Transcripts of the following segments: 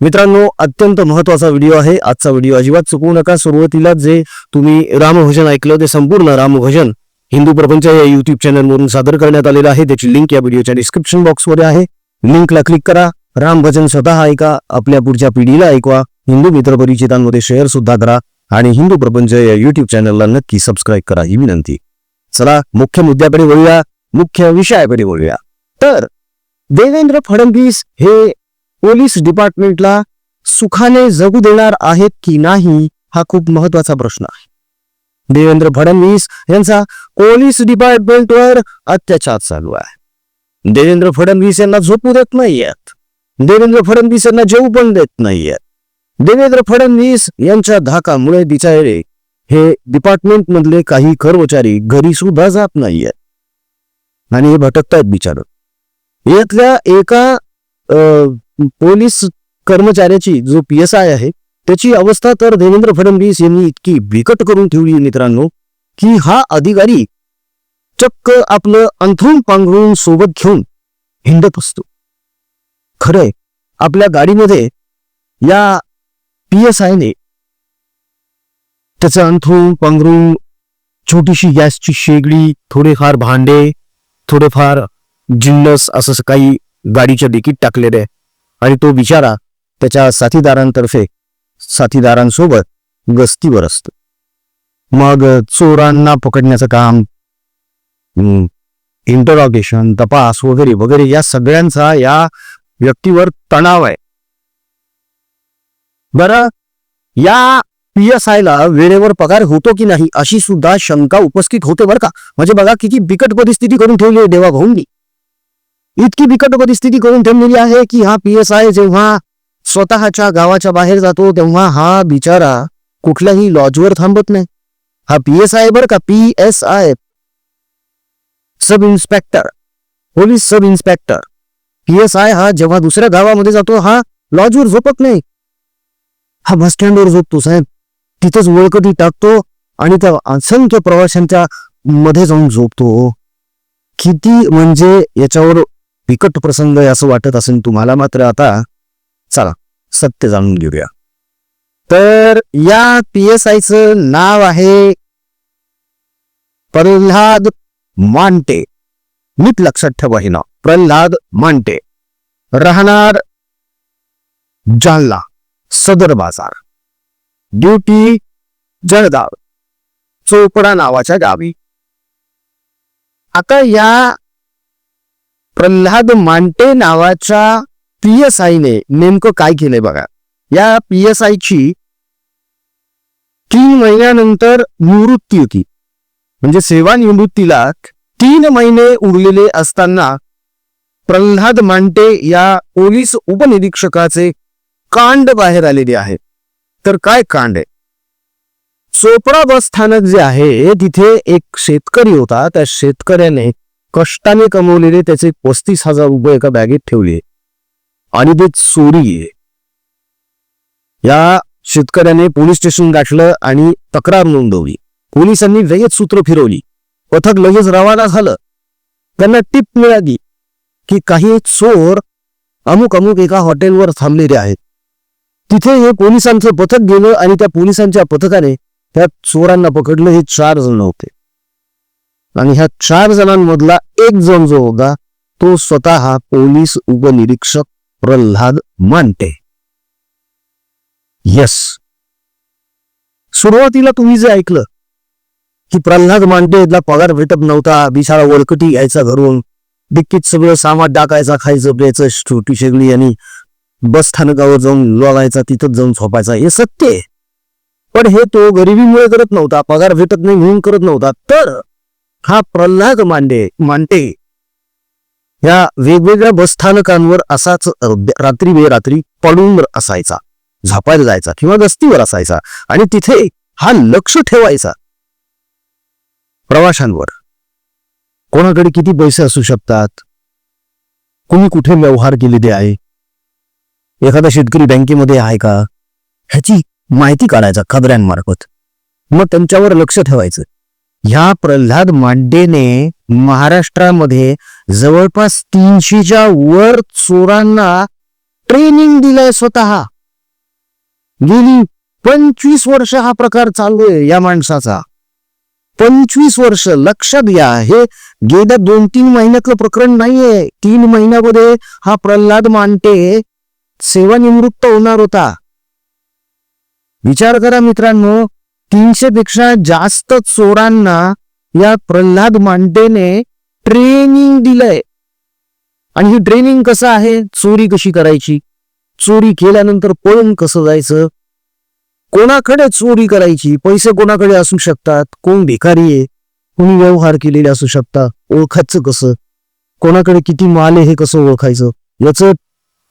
मित्रांनो अत्यंत महत्त्वाचा व्हिडिओ आहे. आजचा व्हिडिओ अजिबात चुकवू नका. सुरुवातीला जे तुम्ही रामभजन ऐकलं ते संपूर्ण रामभजन हिंदू प्रपंच या युट्यूब चॅनलवरून सादर करण्यात आलेलं आहे. त्याची लिंक या व्हिडिओच्या डिस्क्रिप्शन बॉक्समध्ये आहे. लिंकला क्लिक करा. रामभजन स्वतः ऐका. आपल्या पुढच्या पिढीला ऐकवा. हिंदू मित्र परिचितांमध्ये शेअर सुद्धा करा. आणि हिंदू प्रपंच या युट्यूब चॅनलला नक्की सबस्क्राईब करा ही विनंती. चला मुख्य मुद्द्याकडे वळूया. मुख्य विषयाकडे वळूया. तर देवेंद्र फडणवीस हे पोलीस डिपार्टमेंटला सुखाने जगू देणार आहेत की नाही हा खूप महत्त्वाचा प्रश्न आहे. देवेंद्र फडणवीस यांचा पोलीस डिपार्टमेंटवर अत्याचार चालू आहे. देवेंद्र फडणवीस यांना झोपू देत नाहीयेत. देवेंद्र फडणवीस यांना जेवू पण देत नाहीयेत. देवेंद्र फडणवीस यांच्या धाकामुळे बिचारे हे डिपार्टमेंट मधले काही कर्मचारी घरी सुद्धा जात नाहीयेत. आणि हे भटकतायत बिचार. यातल्या एका पोलीस कर्मचाऱ्याची जो पी एस आय आहे त्याची अवस्था तर देवेंद्र फडणवीस यांनी इतकी बिकट करून ठेवली मित्रांनो की हा अधिकारी चक्क आपलं अंथरून पांघरून सोबत घेऊन हिंडत असतो. खरंय आपल्या गाडीमध्ये या पी एस आयने त्याचं अंथरून पांघरून छोटीशी गॅसची शेगडी थोडेफार भांडे थोडेफार जिन्नस असं काही गाडीच्या डिकीत टाकलेले आहे. आणि तो बिचारा त्याच्या साथीदारांतर्फे साथीदारांसोबत गस्तीवर असतो. मग चोरांना पकडण्याचं काम इंटरॉगेशन तपास वगैरे वगैरे या सगळ्यांचा या व्यक्तीवर तणाव आहे. बरं या पी एस आयला वेळेवर पगार होतो की नाही अशी सुद्धा शंका उपस्थित होते बरं का? म्हणजे बघा किती बिकट परिस्थिती करून ठेवली आहे देवा भाऊंनी इतकी बिकट परिस्थिती करून ठेवलेली आहे की हा पी एस आय जेव्हा स्वतःच्या गावाच्या बाहेर जातो तेव्हा हा बिचारा कुठल्याही लॉजवर थांबत नाही. हा पी एस आय बर का? P S I sub inspector police sub inspector P S I हा जेव्हा दुसऱ्या गावामध्ये जातो हा लॉजवर झोपत नाही. हा बस स्टँडवर झोपतो साहेब. तिथंच वळकटी टाकतो आणि त्या असंख्य प्रवाशांच्या मध्ये जाऊन झोपतो. किती म्हणजे याच्यावर बिकट प्रसंग आहे असं वाटत असेल तुम्हाला मात्र आता चला सत्य जाणून घेऊया. तर या पी एस आयचं नाव आहे प्रल्हाद मांटे. नीट लक्षात ठेवा हे नाव. प्रल्हाद मांटे. राहणार जालना सदर बाजार. ड्युटी जळगाव चोपडा नावाच्या गावी. आता या प्रल्हाद मांटे नावाच्या पी एस आयने नेमकं काय केलंय बघा. या पी एस आयची तीन महिन्यानंतर निवृत्ती होती. म्हणजे सेवानिवृत्तीला तीन महिने उरलेले असताना प्रल्हाद मांटे या पोलीस उपनिरीक्षकाचे कांड बाहेर आलेले आहे. तर काय कांड आहे? चोपडा बस स्थानक जे आहे तिथे एक शेतकरी होता. त्या शेतकऱ्याने कष्टाने कमवलेले त्याचे पस्तीस हजार रुपये एका बॅगेत ठेवले. आणि ते चोरी आहे या शेतकऱ्याने पोलीस स्टेशन गाठलं आणि तक्रार नोंदवली. पोलिसांनी लगेच सूत्र फिरवली. पथक लगेच रवाना झालं. त्यांना टिप मिळाली की काही चोर अमुक अमुक एका हॉटेलवर थांबलेले आहेत. तिथे हे पोलिसांचं पथक गेलं आणि त्या पोलिसांच्या पथकाने त्या चोरांना पकडलं. हे चार जण होते. आणि ह्या चार जणांमधला एक जण जो होता तो स्वतः पोलीस उपनिरीक्षक प्रल्हाद मानते यस सुरुवातीला तुम्ही जे ऐकलं की प्रल्हाद मांटे यातला पगार भेटत नव्हता बिशाळा वळकटी घ्यायचा घरून डिक्कीत सगळं सामान डाकायचा खायचं प्यायचं छोटी शेगडी आणि बस स्थानकावर जाऊन लोळायचा तिथंच जाऊन झोपायचा हे सत्य पण हे तो गरिबीमुळे करत नव्हता पगार भेटत नाही म्हणून करत नव्हता तर हा प्रल्हाद मांडे मांडे या वेगवेगळ्या बसस्थानकांवर असाच रात्री बेरात्री पडून असायचा झापायला जायचा किंवा गस्तीवर असायचा आणि तिथे हा लक्ष ठेवायचा प्रवाशांवर. कोणाकडे किती पैसे असू शकतात? कोणी कुठे व्यवहार केलेले आहे? एखादा शेतकरी बँकेमध्ये आहे का? ह्याची माहिती काढायचा खबऱ्यांमार्फत. मग त्यांच्यावर लक्ष ठेवायचं. ह्या प्रल्हाद मांडेने महाराष्ट्रामध्ये जवळपास तीनशेच्या वर चोरांना ट्रेनिंग दिलंय स्वतः. गेली पंचवीस वर्ष हा प्रकार चालू आहे या माणसाचा. पंचवीस वर्ष लक्षात घ्या हे गेल्या दोन तीन महिन्यातलं प्रकरण नाहीये. तीन महिन्यामध्ये हा प्रल्हाद मांटे सेवानिवृत्त होणार होता. विचार करा मित्रांनो तीनशे पेक्षा जास्त चोरांना या प्रल्हाद मांडेने ट्रेनिंग दिलंय. आणि ही ट्रेनिंग कसं आहे? चोरी कशी करायची? चोरी केल्यानंतर पळून कसं जायचं? कोणाकडे चोरी करायची? पैसे कोणाकडे असू शकतात? कोण भिकारी आहे? कोणी व्यवहार केलेले असू शकतात? ओळखायचं कसं? कोणाकडे किती माल आहे हे कसं ओळखायचं? याचं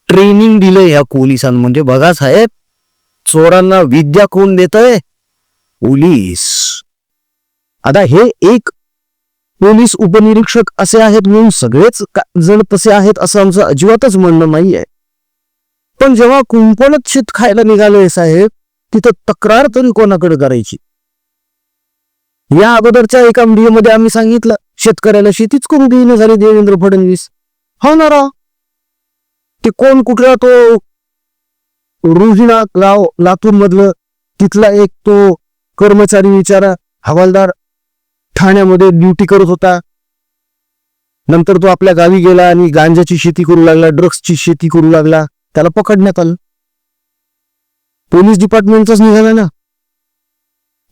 ट्रेनिंग दिलंय या पोलिसांना. म्हणजे बघा साहेब चोरांना विद्या कोण देतय? पोलीस. आता हे एक पोलीस उपनिरीक्षक असे आहेत म्हणून सगळेच जण तसे आहेत असं आमचं अजिबातच म्हणणं नाहीये. पण जेव्हा कुंपणच शेत खायला निघालोय साहेब तिथं तक्रार तरी कोणाकडे करायची? या अगोदरच्या एका व्हिडिओमध्ये आम्ही सांगितलं शेतकऱ्याला शेतीच करून देईन झाली देवेंद्र फडणवीस. हो ना राव? ते कोण कुठला तो रुजिना लाव लातूर मधलं तिथला एक तो कर्मचारी विचारा. हवालदार ठाण्यामध्ये ड्युटी करत होता. नंतर तो आपल्या गावी गेला आणि गांजाची शेती करू लागला ड्रग्सची शेती करू लागला. त्याला पकडण्यात आलं. पोलीस डिपार्टमेंटचाच निघाला ना.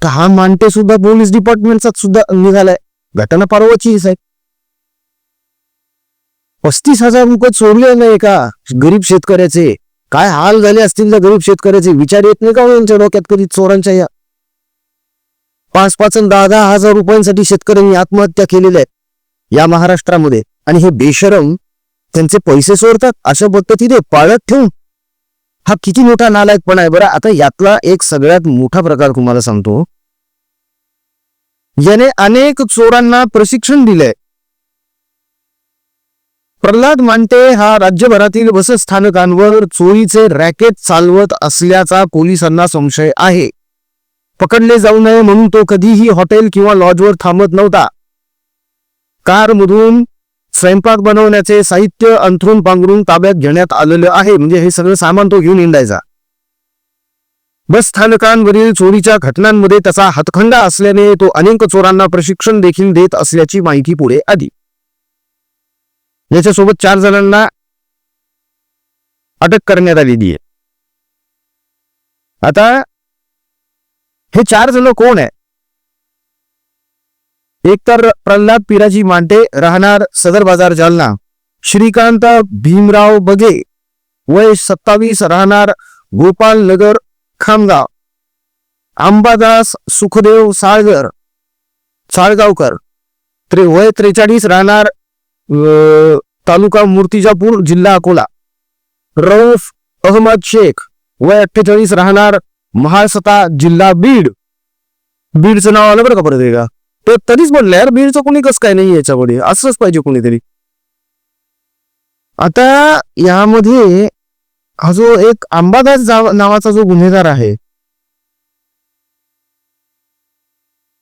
तर हा मांटे सुद्धा पोलीस डिपार्टमेंटचाच सुद्धा निघालाय. घटना परवाची साहेब. पस्तीस हजार रुपये चोरले नाही का गरीब शेतकऱ्याचे. काय हाल झाले असतील त्या गरीब शेतकऱ्याचे? विचार येत नाही का त्यांच्या यांच्या डोक्यात कधी चोरांच्या या? पाच पाच दहा दहा हजार रुपयांसाठी शेतकऱ्यांनी आत्महत्या केलेल्या आहेत. या महाराष्ट्रामध्ये. आणि हे बेशरम त्यांचे पैसे सोडतात अशा पद्धतीने पाळत ठेवून. हा किती मोठा नालायकपणा आहे बरं. आता यातला एक सगळ्यात मोठा प्रकार तुम्हाला सांगतो. याने अनेक चोरांना प्रशिक्षण दिलंय. प्रल्हाद मांटे हा राज्यभरातील बसस्थानकांवर चोरीचे रॅकेट चालवत असल्याचा पोलिसांना संशय आहे. पकडले जाऊ नये म्हणून तो कधीही हॉटेल किंवा लॉजवर थांबत नव्हता. कारमधून स्वयंपाक बनवण्याचे साहित्य अंथरून पांघरून ताब्यात घेण्यात आलेलं आहे. म्हणजे हे सगळं सामान तो घेऊन इंडायचा बस स्थानकांवरील चोरीच्या घटनांमध्ये त्याचा हातखंडा असल्याने तो अनेक चोरांना प्रशिक्षण देखील देत असल्याची माहिती पुढे आली. याच्यासोबत चार जणांना अटक करण्यात आलेली आहे. आता हे चार जण कोण आहे? एक तर प्रल्हाद पिराजी मांटे राहणार सदर बाजार जालना. श्रीकांत भीमराव बगे वय सत्तावीस राहणार गोपाल नगर खामगाव. अंबादास सुखदेव साळगर साळगावकर त्रे वय त्रेचाळीस राहणार अं, तालुका मूर्तिजापूर जिल्हा अकोला. रऊफ अहमद शेख वय अठ्ठेचाळीस राहणार महासता जिल्हा बीड. बीडचं नाव आलं बरं का परत एका तर तरीच म्हणलं यार बीडचं कोणी कसं काय नाही याच्यामध्ये? असंच पाहिजे कोणीतरी. आता यामध्ये हा जो एक आंबादास जाव- नावाचा जो गुन्हेगार आहे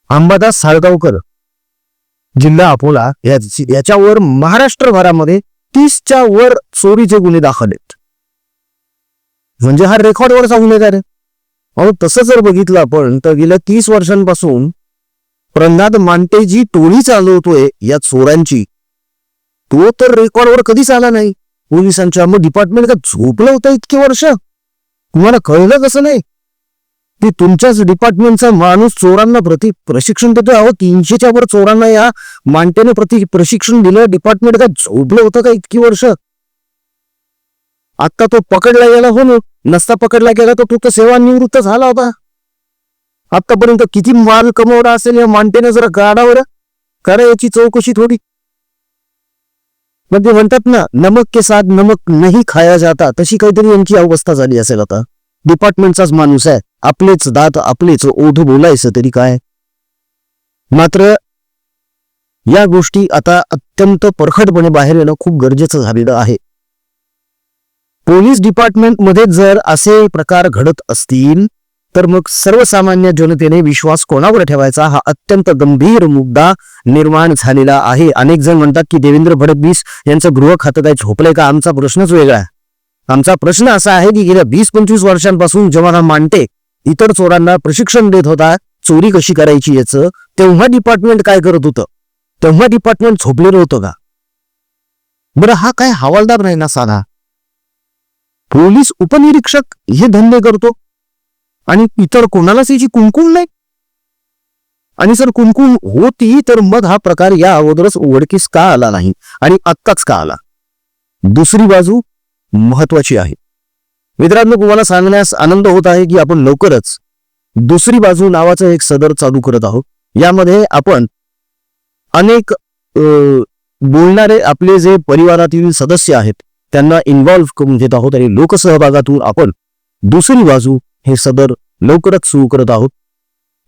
अंबादास साळगावकर जिल्हा अकोला याच्यावर महाराष्ट्रभरामध्ये तीसच्या वर चोरीचे गुन्हे दाखल आहेत. म्हणजे हा रेकॉर्डवरचा गुन्हेगार आहे. अहो तसं जर बघितलं आपण तर गेल्या तीस वर्षांपासून प्रल्हाद मांटे जी टोळी चालवतोय या चोरांची तो तर रेकॉर्डवर कधीच आला नाही. पोलिसांच्या मग डिपार्टमेंट का झोपलं होतं इतके वर्ष? तुम्हाला कळलं कसं नाही? की तुमच्याच डिपार्टमेंटचा माणूस चोरांना प्रति प्रशिक्षण देतोय. अहो तीनशेच्या वर चोरांना या मांटेने प्रति प्रशिक्षण दिलं. डिपार्टमेंट का झोपलं होतं का इतकी वर्ष? आता तो पकडला गेला हो ना नसता पकडला गेला तर तो तर सेवानिवृत्त झाला होता. आतापर्यंत किती माल कमवला असेल या मांटेने जरा गाडावर? करा याची चौकशी थोडी. मग ते म्हणतात ना नमक के साथ नमक नाही खाया जाता तशी काहीतरी यांची अवस्था झाली असेल आता. डिपार्टमेंटचाच माणूस आहे आपलेच दात आपलेच ओढ बोलायचं तरी काय? मात्र या गोष्टी आता अत्यंत परखटपणे बाहेर येणं खूप गरजेचं झालेलं आहे. पोलीस डिपार्टमेंटमध्ये जर असे प्रकार घडत असतील तर मग सर्वसामान्य जनतेने विश्वास कोणावर ठेवायचा? हा अत्यंत गंभीर मुद्दा निर्माण झालेला आहे. अनेक जण म्हणतात की देवेंद्र फडणवीस यांचं गृह खातं काय झोपलंय का? आमचा प्रश्नच वेगळा आहे. आमचा प्रश्न असा आहे की गेल्या वीस पंचवीस वर्षांपासून जेव्हा हा मांडते इतर चोरांना प्रशिक्षण देत होता चोरी कशी करायची याचं? तेव्हा डिपार्टमेंट काय करत होतं? तेव्हा डिपार्टमेंट झोपलेलं होतं का? बरं हा काय हवालदार नाही ना साधा? पोलीस उपनिरीक्षक हे धंदे करतो. आणि इतर कोणालाच याची कुंकुम नाही. आणि सर कुंकुम होती तर मग हा प्रकार या अगोदरच उघडकीस का आला नाही? आणि आत्ताच का आला? दुसरी बाजू महत्वाची आहे. मित्रांनो तुम्हाला सांगण्यास आनंद होत आहे की आपण लवकरच दुसरी बाजू नावाचं एक सदर चालू करत आहोत. यामध्ये आपण अनेक बोलणारे आपले जे परिवारातील सदस्य आहेत त्यांना इन्व्हॉल्व्ह करून घेत आहोत आणि लोकसहभागातून आपण दुसरी बाजू हे सदर लवकरच सुरू करत आहोत.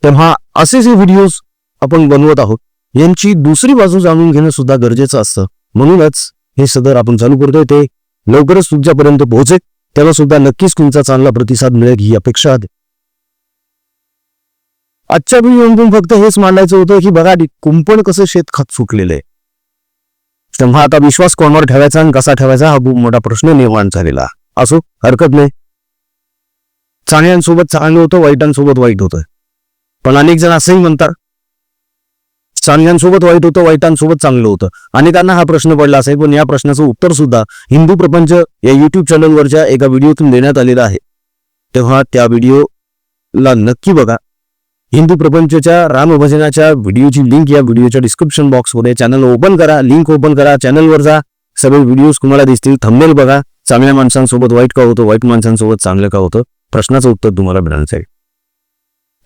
तेव्हा असे जे व्हिडिओज आपण बनवत आहोत यांची दुसरी बाजू जाणून घेणं सुद्धा गरजेचं असतं. म्हणूनच हे सदर आपण चालू करतोय ते लवकरच तुमच्यापर्यंत पोहोचेल. त्याला सुद्धा नक्कीच तुमचा चांगला प्रतिसाद मिळेल ही अपेक्षा आहे. आजच्या व्हिडिओमधून फक्त हेच मांडायचं होतं की बघा कुंपण कसं शेतखत सुकलेलं आहे. तेव्हा आता विश्वास कोणावर ठेवायचा आणि कसा ठेवायचा हा खूप मोठा प्रश्न निर्माण झालेला. असो हरकत नाही. चांगल्यांसोबत चांगलं होतं वाईटांसोबत वाईट होतं. पण अनेक जण असंही म्हणतात चांगल्यांसोबत वाईट होतं वाईटांसोबत चांगलं होतं. अनेकांना हा प्रश्न पडला असेल पण या प्रश्नाचं उत्तर सुद्धा हिंदू प्रपंच या युट्यूब चॅनलवरच्या एका व्हिडिओतून देण्यात आलेला आहे. तेव्हा त्या व्हिडिओला नक्की बघा. हिंदू प्रपंचच्या रामभजनाच्या व्हिडिओची लिंक या व्हिडिओच्या डिस्क्रिप्शन बॉक्समध्ये चॅनल ओपन करा लिंक ओपन करा चॅनलवर जा. सगळे व्हिडिओज तुम्हाला दिसतील थंबनेल बघा. चांगल्या माणसांसोबत वाईट का होतं? वाईट माणसांसोबत चांगलं का होतं? प्रश्नाचं उत्तर तुम्हाला मिळालं आहे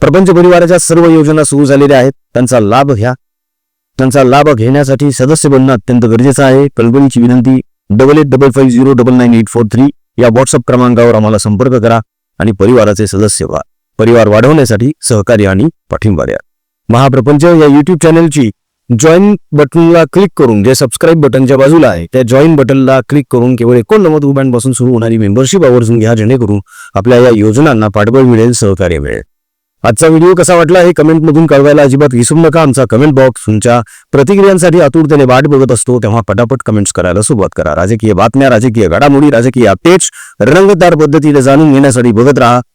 प्रपंच परिवाराच्या सर्व योजना सुरू झालेल्या आहेत. त्यांचा लाभ घ्या. त्यांचा लाभ घेण्यासाठी सदस्य बनणं अत्यंत गरजेचं आहे. कलबणीची विनंती double eight double five zero double nine eight four three या व्हॉट्सअप क्रमांकावर आम्हाला संपर्क करा आणि परिवाराचे सदस्य व्हा. परिवार वाढवण्यासाठी सहकार्य आणि पाठिंबा द्या. महाप्रपंच या युट्यूब चॅनलची जॉईन बटनला क्लिक करून जे सबस्क्राईब बटनच्या बाजूला आहे त्या जॉईन बटनला क्लिक करून केवळ एकोणनव्वद रुपयांपासून सुरू होणारी मेंबरशिप आवर्जून घ्या जेणेकरून आपल्या या योजनांना पाठबळ मिळेल सहकार्य मिळेल. आजचा व्हिडिओ कसा वाटला हे कमेंटमधून कळवायला अजिबात विसरू नका. आमचा कमेंट बॉक्स तुमच्या प्रतिक्रियांसाठी आतुरतेने वाट बघत असतो तेव्हा पटापट कमेंट्स करायला सुरुवात करा. राजकीय बातम्या राजकीय घडामोडी राजकीय अपडेट्स रंगतदार पद्धतीने जाणून घेण्यासाठी बघत राहा.